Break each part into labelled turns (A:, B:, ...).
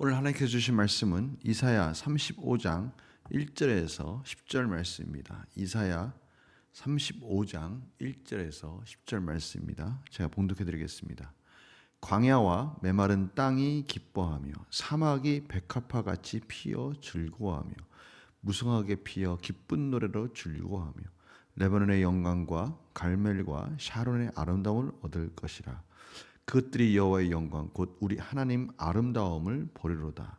A: 오늘 하나님께서 주신 말씀은 이사야 35장 1절에서 10절 말씀입니다. 이사야 35장 1절에서 10절 말씀입니다. 제가 봉독해 드리겠습니다. 광야와 메마른 땅이 기뻐하며 사막이 백합화 같이 피어 즐거워하며 무성하게 피어 기쁜 노래로 즐거워하며 레바논의 영광과 갈멜과 샤론의 아름다움을 얻을 것이라 그것들이 여호와의 영광 곧 우리 하나님 아름다움을 보리로다.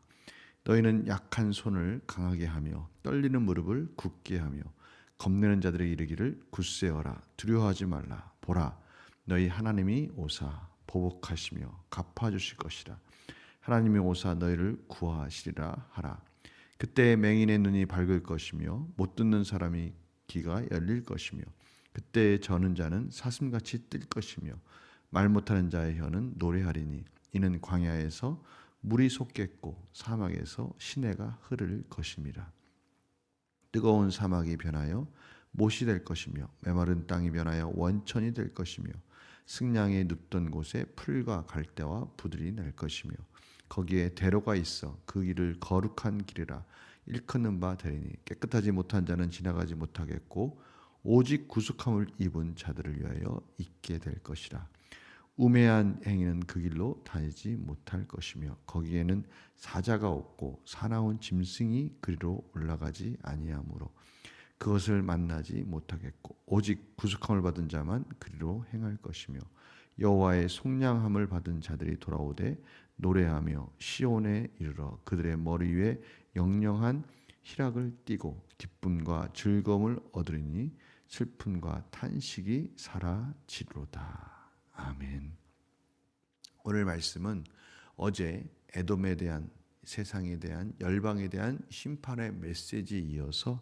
A: 너희는 약한 손을 강하게 하며 떨리는 무릎을 굳게 하며 겁내는 자들에게 이르기를 굳세어라. 두려워하지 말라. 보라 너희 하나님이 오사 보복하시며 갚아주실 것이라. 하나님이 오사 너희를 구하시리라 하라. 그때 맹인의 눈이 밝을 것이며 못 듣는 사람이 귀가 열릴 것이며 그때 저는 자는 사슴같이 뜰 것이며 말 못하는 자의 혀는 노래하리니 이는 광야에서 물이 솟겠고 사막에서 시내가 흐를 것임이라. 뜨거운 사막이 변하여 못이 될 것이며 메마른 땅이 변하여 원천이 될 것이며 승냥이 눕던 곳에 풀과 갈대와 부들이 날 것이며 거기에 대로가 있어 그 길을 거룩한 길이라 일컫는 바 되리니 깨끗하지 못한 자는 지나가지 못하겠고 오직 구속함을 입은 자들을 위하여 있게 될 것이라 우매한 행위는 그 길로 다니지 못할 것이며 거기에는 사자가 없고 사나운 짐승이 그리로 올라가지 아니하므로 그것을 만나지 못하겠고 오직 구속함을 받은 자만 그리로 행할 것이며 여호와의 속량함을 받은 자들이 돌아오되 노래하며 시온에 이르러 그들의 머리 위에 영영한 희락을 띠고 기쁨과 즐거움을 얻으리니 슬픔과 탄식이 사라지로다. 아멘. 오늘 말씀은 어제 에돔에 대한 세상에 대한 열방에 대한 심판의 메시지에 이어서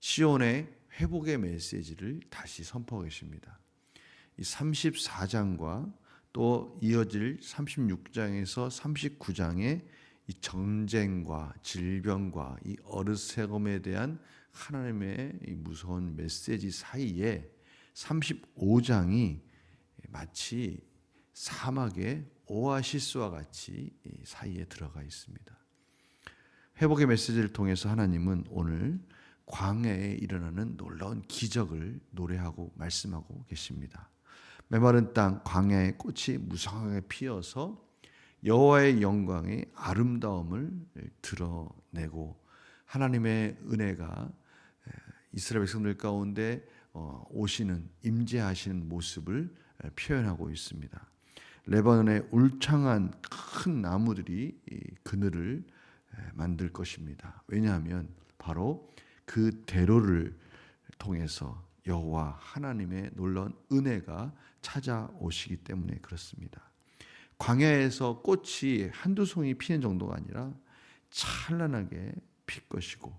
A: 시온의 회복의 메시지를 다시 선포하고 계십니다. 이 34장과 또 이어질 36장에서 39장의 이 전쟁과 질병과 이 어르세검에 대한 하나님의 이 무서운 메시지 사이에 35장이 마치 사막의 오아시스와 같이 사이에 들어가 있습니다. 회복의 메시지를 통해서 하나님은 오늘 광야에 일어나는 놀라운 기적을 노래하고 말씀하고 계십니다. 메마른 땅 광야의 꽃이 무성하게 피어서 여호와의 영광의 아름다움을 드러내고 하나님의 은혜가 이스라엘 백성들 가운데 어, 오시는 임재하시는 모습을 표현하고 있습니다. 레바논의 울창한 큰 나무들이 그늘을 만들 것입니다. 왜냐하면 바로 그 대로를 통해서 여호와 하나님의 놀라운 은혜가 찾아오시기 때문에 그렇습니다. 광야에서 꽃이 한두 송이 피는 정도가 아니라 찬란하게 필 것이고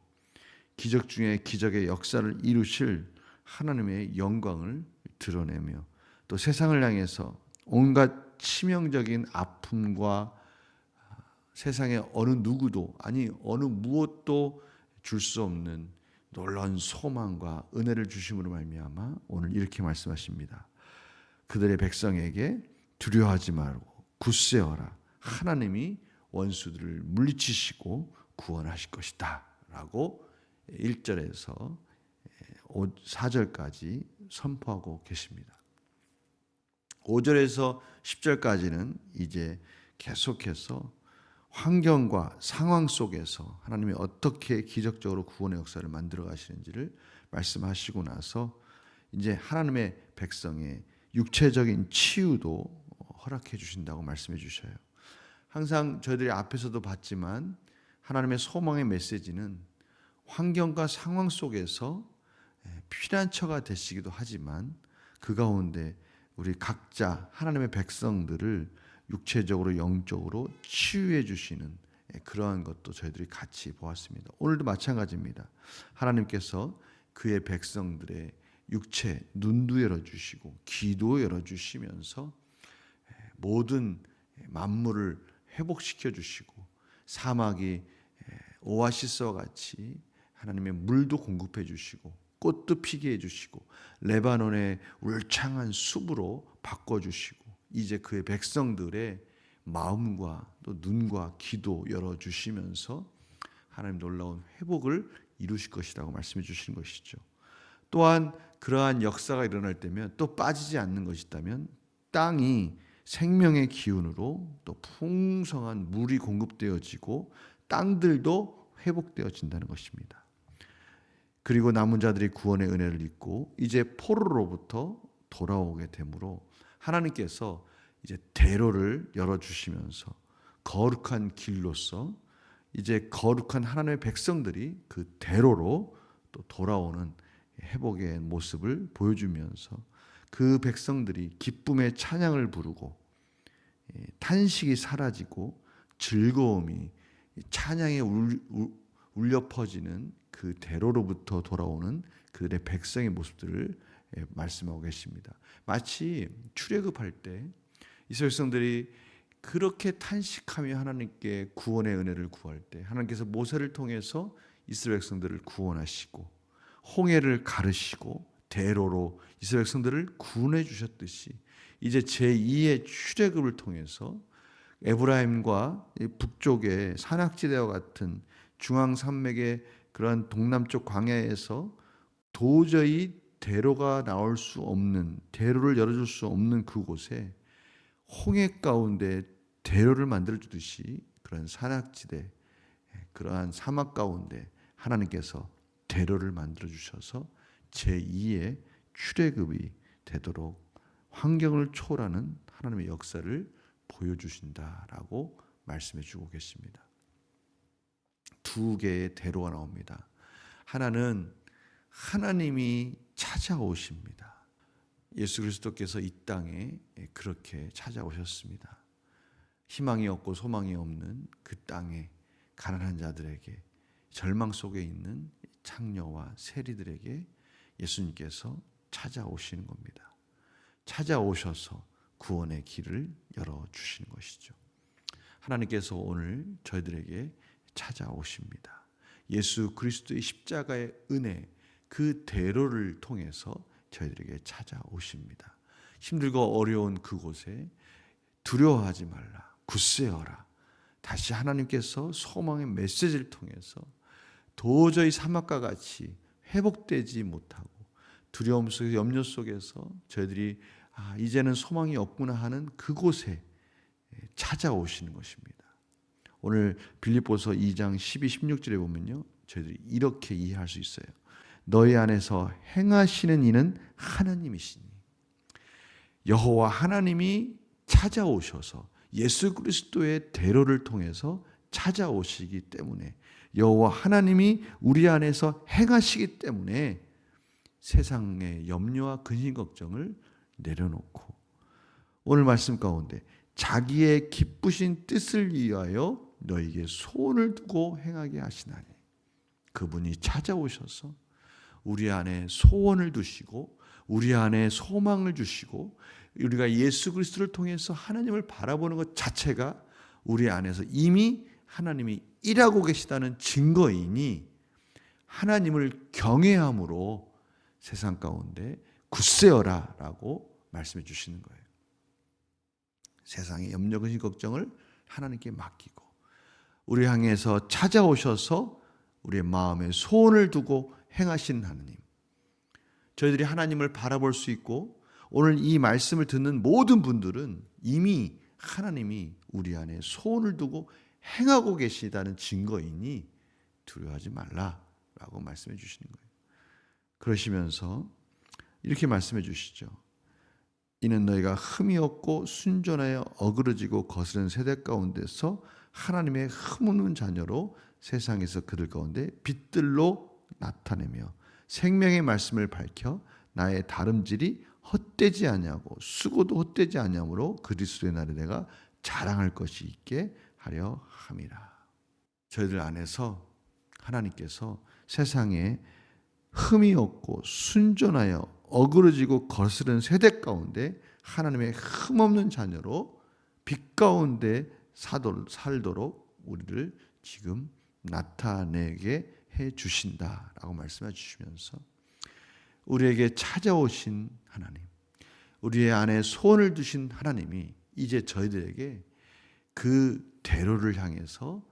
A: 기적 중에 기적의 역사를 이루실 하나님의 영광을 드러내며 또 세상을 향해서 온갖 치명적인 아픔과 세상의 어느 누구도 아니 어느 무엇도 줄 수 없는 놀라운 소망과 은혜를 주심으로 말미암아 오늘 이렇게 말씀하십니다. 그들의 백성에게 두려워하지 말고 굳세어라. 하나님이 원수들을 물리치시고 구원하실 것이다. 라고 1절에서 4절까지 선포하고 계십니다. 5절에서 10절까지는 이제 계속해서 환경과 상황 속에서 하나님이 어떻게 기적적으로 구원의 역사를 만들어 가시는지를 말씀하시고 나서 이제 하나님의 백성의 육체적인 치유도 허락해 주신다고 말씀해 주셔요. 항상 저희들이 앞에서도 봤지만 하나님의 소망의 메시지는 환경과 상황 속에서 피난처가 되시기도 하지만 그 가운데 우리 각자 하나님의 백성들을 육체적으로 영적으로 치유해 주시는 그러한 것도 저희들이 같이 보았습니다. 오늘도 마찬가지입니다. 하나님께서 그의 백성들의 육체 눈도 열어 주시고 귀도 열어 주시면서 모든 만물을 회복시켜 주시고 사막이 오아시스와 같이 하나님의 물도 공급해 주시고 꽃도 피게 해 주시고 레바논의 울창한 숲으로 바꿔 주시고 이제 그의 백성들의 마음과 또 눈과 기도 열어 주시면서 하나님 놀라운 회복을 이루실 것이라고 말씀해 주시는 것이죠. 또한 그러한 역사가 일어날 때면 또 빠지지 않는 것이 있다면 땅이 생명의 기운으로 또 풍성한 물이 공급되어지고 땅들도 회복되어진다는 것입니다. 그리고 남은 자들이 구원의 은혜를 입고 이제 포로로부터 돌아오게 되므로 하나님께서 이제 대로를 열어 주시면서 거룩한 길로서 이제 거룩한 하나님의 백성들이 그 대로로 또 돌아오는 회복의 모습을 보여주면서 그 백성들이 기쁨의 찬양을 부르고 예, 탄식이 사라지고 즐거움이 찬양에 울려 퍼지는 그 대로로부터 돌아오는 그들의 백성의 모습들을 예, 말씀하고 계십니다. 마치 출애굽할 때 이스라엘 백성들이 그렇게 탄식하며 하나님께 구원의 은혜를 구할 때 하나님께서 모세를 통해서 이스라엘 백성들을 구원하시고 홍해를 가르시고 대로로 이스라엘 백성들을 구원해 주셨듯이 이제 제2의 출애굽을 통해서 에브라임과 북쪽의 산악지대와 같은 중앙 산맥의 그러한 동남쪽 광야에서 도저히 대로가 나올 수 없는 대로를 열어줄 수 없는 그곳에 홍해 가운데 대로를 만들어 주듯이 그런 산악지대 그러한 사막 가운데 하나님께서 대로를 만들어 주셔서 제2의 출애굽이 되도록 환경을 초월하는 하나님의 역사를 보여주신다라고 말씀해 주고 계십니다. 두 개의 대로가 나옵니다. 하나는 하나님이 찾아오십니다. 예수 그리스도께서 이 땅에 그렇게 찾아오셨습니다. 희망이 없고 소망이 없는 그 땅에 가난한 자들에게 절망 속에 있는 창녀와 세리들에게 예수님께서 찾아오시는 겁니다. 찾아오셔서 구원의 길을 열어 주시는 것이죠. 하나님께서 오늘 저희들에게 찾아오십니다. 예수 그리스도의 십자가의 은혜 그 대로를 통해서 저희들에게 찾아오십니다. 힘들고 어려운 그곳에 두려워하지 말라. 굳세어라. 다시 하나님께서 소망의 메시지를 통해서 도저히 사막과 같이 회복되지 못하고 두려움 속에 염려 속에서 저희들이 아, 이제는 소망이 없구나 하는 그곳에 찾아오시는 것입니다. 오늘 빌립보서 2장 12, 16절에 보면요. 저희들이 이렇게 이해할 수 있어요. 너희 안에서 행하시는 이는 하나님이시니 여호와 하나님이 찾아오셔서 예수 그리스도의 대로를 통해서 찾아오시기 때문에 여호와 하나님이 우리 안에서 행하시기 때문에 세상의 염려와 근심 걱정을 내려놓고 오늘 말씀 가운데 자기의 기쁘신 뜻을 위하여 너에게 소원을 두고 행하게 하시나니 그분이 찾아오셔서 우리 안에 소원을 두시고 우리 안에 소망을 주시고 우리가 예수 그리스도를 통해서 하나님을 바라보는 것 자체가 우리 안에서 이미 하나님이 일하고 계시다는 증거이니 하나님을 경외함으로 세상 가운데 굳세어라라고 말씀해 주시는 거예요. 세상의 염려 근심 걱정을 하나님께 맡기고 우리 향해서 찾아오셔서 우리의 마음에 소원을 두고 행하신 하나님. 저희들이 하나님을 바라볼 수 있고 오늘 이 말씀을 듣는 모든 분들은 이미 하나님이 우리 안에 소원을 두고 행하고 계시다는 증거이니 두려워하지 말라라고 말씀해 주시는 거예요. 그러시면서 이렇게 말씀해 주시죠. 이는 너희가 흠이 없고 순전하여 어그러지고 거스른 세대 가운데서 하나님의 흠없는 자녀로 세상에서 그들 가운데 빛들로 나타내며 생명의 말씀을 밝혀 나의 다름질이 헛되지 아니하고 수고도 헛되지 아니하므로 그리스도의 날에 내가 자랑할 것이 있게 하려 함이라. 저희들 안에서 하나님께서 세상에 흠이 없고 순전하여 어그러지고 거스른 세대 가운데 하나님의 흠없는 자녀로 빛 가운데 살도록 우리를 지금 나타내게 해 주신다라고 말씀해 주시면서 우리에게 찾아오신 하나님, 우리의 안에 소원을 두신 하나님이 이제 저희들에게 그 대로를 향해서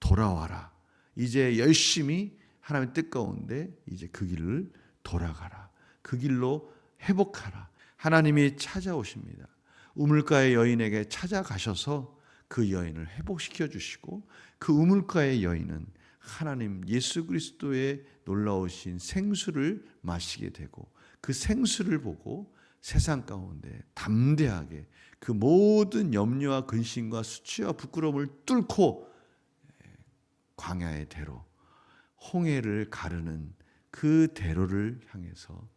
A: 돌아와라. 이제 열심히 하나님의 뜻 가운데 이제 그 길을 돌아가라. 그 길로 회복하라. 하나님이 찾아오십니다. 우물가의 여인에게 찾아가셔서 그 여인을 회복시켜 주시고 그 우물가의 여인은 하나님 예수 그리스도의 놀라우신 생수를 마시게 되고 그 생수를 보고 세상 가운데 담대하게 그 모든 염려와 근심과 수치와 부끄러움을 뚫고 광야의 대로 홍해를 가르는 그 대로를 향해서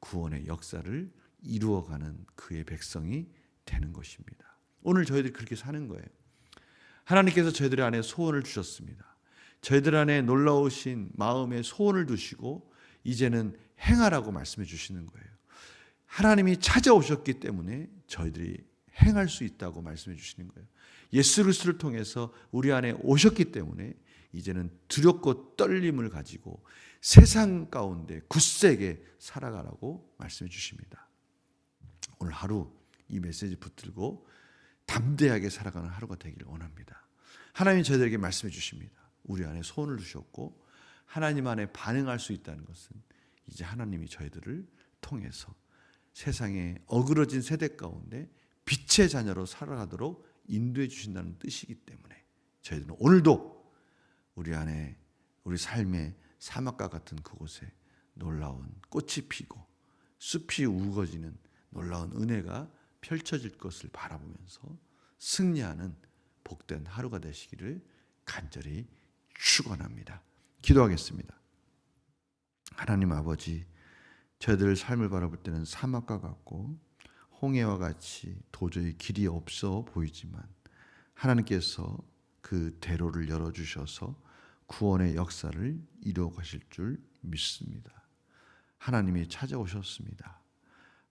A: 구원의 역사를 이루어가는 그의 백성이 되는 것입니다. 오늘 저희들이 그렇게 사는 거예요. 하나님께서 저희들 안에 소원을 주셨습니다. 저희들 안에 놀라우신 마음의 소원을 두시고 이제는 행하라고 말씀해 주시는 거예요. 하나님이 찾아오셨기 때문에 저희들이 행할 수 있다고 말씀해 주시는 거예요. 예수 그리스도를 통해서 우리 안에 오셨기 때문에 이제는 두렵고 떨림을 가지고 세상 가운데 굳세게 살아가라고 말씀해 주십니다. 오늘 하루 이 메시지 붙들고 담대하게 살아가는 하루가 되기를 원합니다. 하나님이 저희들에게 말씀해 주십니다. 우리 안에 소원을 주셨고 하나님 안에 반응할 수 있다는 것은 이제 하나님이 저희들을 통해서 세상에 어그러진 세대 가운데 빛의 자녀로 살아가도록 인도해 주신다는 뜻이기 때문에 저희들은 오늘도 우리 안에 우리 삶의 사막과 같은 그곳에 놀라운 꽃이 피고 숲이 우거지는 놀라운 은혜가 펼쳐질 것을 바라보면서 승리하는 복된 하루가 되시기를 간절히 축원합니다. 기도하겠습니다. 하나님 아버지, 저희들 삶을 바라볼 때는 사막과 같고 홍해와 같이 도저히 길이 없어 보이지만 하나님께서 그 대로를 열어 주셔서 구원의 역사를 이루어 가실 줄 믿습니다. 하나님이 찾아오셨습니다.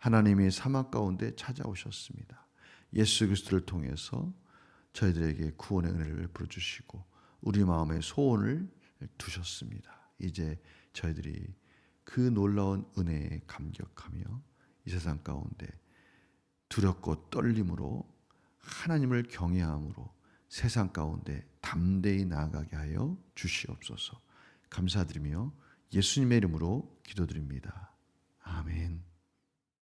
A: 하나님이 사막 가운데 찾아오셨습니다. 예수 그리스도를 통해서 저희들에게 구원의 은혜를 베풀어 주시고 우리 마음에 소원을 두셨습니다. 이제 저희들이 그 놀라운 은혜에 감격하며 이 세상 가운데 두렵고 떨림으로 하나님을 경외함으로 세상 가운데 담대히 나아가게 하여 주시옵소서. 감사드리며 예수님의 이름으로 기도드립니다. 아멘.